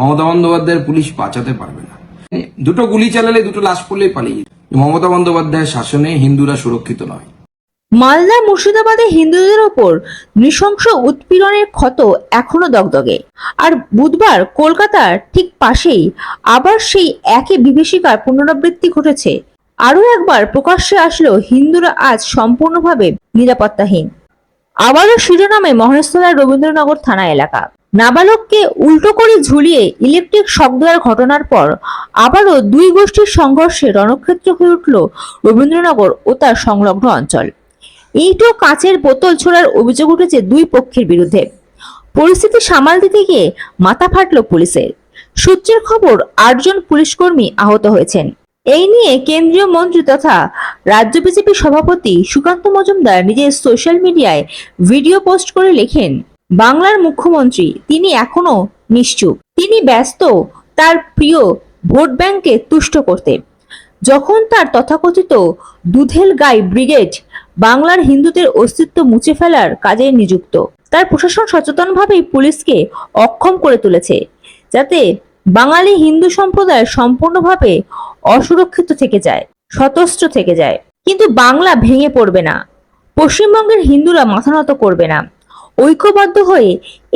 মমতা বন্দ্যোপাধ্যায়ের পুলিশ বাঁচাতে পারবে না। দুটো গুলি চালালে দুটো লাশ পড়লেই পালিয়ে। মমতা বন্দ্যোপাধ্যায়ের শাসনে হিন্দুরা সুরক্ষিত নয়। মালদা মুর্শিদাবাদে হিন্দুদের ওপর নৃশংস উৎপীড়নের ক্ষত এখনও দগদগে। আর বুধবার কলকাতার ঠিক পাশেই আবার সেই একই বিভীষিকার পুনরাবৃত্তি ঘটেছে। আরও একবার প্রকাশ্যে আসলো হিন্দুরা আজ সম্পূর্ণভাবে নিরাপত্তাহীন। আবারও শিরোনামে মহেশতলার রবীন্দ্রনগর থানা এলাকা। নাবালককে উল্টো করে ঝুলিয়ে ইলেকট্রিক শক দেওয়ার ঘটনার পর আবারও দুই গোষ্ঠীর সংঘর্ষে রণক্ষেত্র হয়ে উঠল রবীন্দ্রনগর ও তার সংলগ্ন অঞ্চল। ইট ও কাঁচের বোতল ছোড়ার অভিযোগ উঠেছে দুই পক্ষের বিরুদ্ধে। পরিস্থিতি সামাল দিতে গিয়ে মাথা ফাটল পুলিশের। সূত্রের খবর, আটজন পুলিশকর্মী আহত হয়েছেন। এই নিয়ে কেন্দ্রীয় মন্ত্রী তথা রাজ্য বিজেপি সভাপতি সুকান্ত মজুমদার নিজের সোশ্যাল মিডিয়ায় ভিডিও পোস্ট করে লেখেন বাংলার মুখ্যমন্ত্রী, তিনি এখনও নিশ্চুপ। তিনি ব্যস্ত, তার প্রিয় ভোট ব্যাংককে তুষ্ট করতে। যখন তার তথাকথিত দুধেল গাই ব্রিগেড বাংলার হিন্দুদের অস্তিত্ব মুছে ফেলার কাজে নিযুক্ত, তার প্রশাসন সচেতনভাবেই পুলিশকে অক্ষম করে তুলেছে, যাতে বাঙালি হিন্দু সম্প্রদায় সম্পূর্ণভাবে অসুরক্ষিত থেকে যায়, সতস্ত্র থেকে যায়। কিন্তু বাংলা ভেঙে পড়বে না। পশ্চিমবঙ্গের হিন্দুরা মাথা নত করবে না। ঐক্যবদ্ধ হয়ে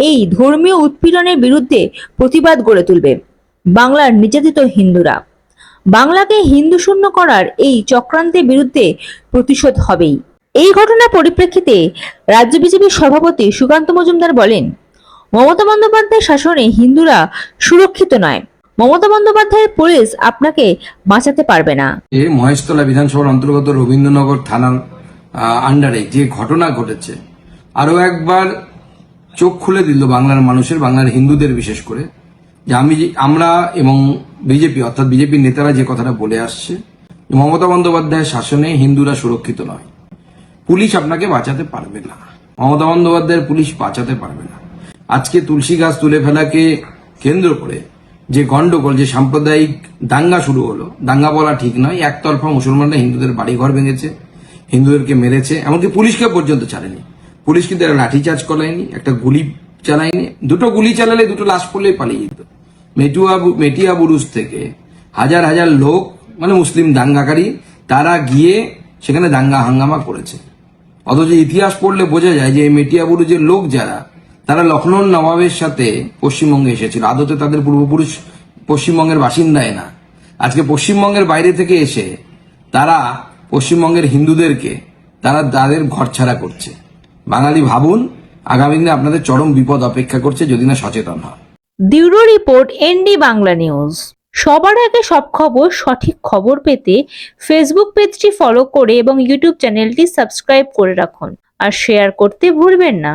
এই ধর্মীয় উৎপীড়নের বিরুদ্ধে প্রতিবাদ গড়ে তুলবে বাংলার নির্যাতিত হিন্দুরা। বাংলাকে হিন্দু শূন্য করার এই চক্রান্তের বিরুদ্ধে প্রতিশোধ হবেই। এই ঘটনার পরিপ্রেক্ষিতে রাজ্য বিজেপির সভাপতি সুকান্ত মজুমদার বলেন, মমতা বন্দ্যোপাধ্যায়ের শাসনে হিন্দুরা সুরক্ষিত নয়। মমতা বন্দ্যোপাধ্যায়ের পুলিশ আপনাকে বাঁচাতে পারবে না। মহেশতলা বিধানসভার অন্তর্গত রবীন্দ্রনগর থানার আন্ডারে যে ঘটনা ঘটেছে আরও একবার চোখ খুলে দিল বাংলার মানুষের, বাংলার হিন্দুদের বিশেষ করে, যে আমি আমরা এবং বিজেপি, অর্থাৎ বিজেপির নেতারা যে কথাটা বলে আসছে মমতা বন্দ্যোপাধ্যায়ের শাসনে হিন্দুরা সুরক্ষিত নয়। পুলিশ আপনাকে বাঁচাতে পারবে না। মমতা বন্দ্যোপাধ্যায়ের পুলিশ বাঁচাতে পারবে না। আজকে তুলসী গাছ তুলে ফেলাকে কেন্দ্র করে যে গন্ডগোল, যে সাম্প্রদায়িক দাঙ্গা শুরু হলো, দাঙ্গা বলা ঠিক নয়, একতরফা মুসলমানরা হিন্দুদের বাড়িঘর ভেঙেছে, হিন্দুদেরকে মেরেছে, এমনকি পুলিশকে পর্যন্ত ছাড়েনি। পুলিশ কিন্তু একটা লাঠিচার্জ করায়নি, একটা গুলি চালায়নি। দুটো গুলি চালালে দুটো লাশ পড়লেই পালিয়ে যেত। মেটুয়া মেটিয়া বুরুজ থেকে হাজার হাজার লোক মানে মুসলিম দাঙ্গাকারী, তারা গিয়ে সেখানে দাঙ্গা হাঙ্গামা করেছে। অথচ ইতিহাস পড়লে বোঝা যায় যে এই মেটিয়া বুরুজের লোক যারা, তারা লখনৌর নবাবের সাথে পশ্চিমবঙ্গে এসেছিল। আদতে তাদের পূর্বপুরুষ পশ্চিমবঙ্গের বাসিন্দায় না। আজকে পশ্চিমবঙ্গের বাইরে থেকে এসে তারা পশ্চিমবঙ্গের হিন্দুদেরকে, তারা তাদের ঘরছাড়া করছে। বাঙালি ভাবুন, আগামী দিনে আপনাদের চরম বিপদ অপেক্ষা করছে যদি না সচেতন হয় bureau report, ND Bangla news. সবার আগে সব খবর, সঠিক খবর পেতে ফেসবুক পেজটি ফলো করে এবং ইউটিউব চ্যানেলটি সাবস্ক্রাইব করে রাখুন। আর শেয়ার করতে ভুলবেন না।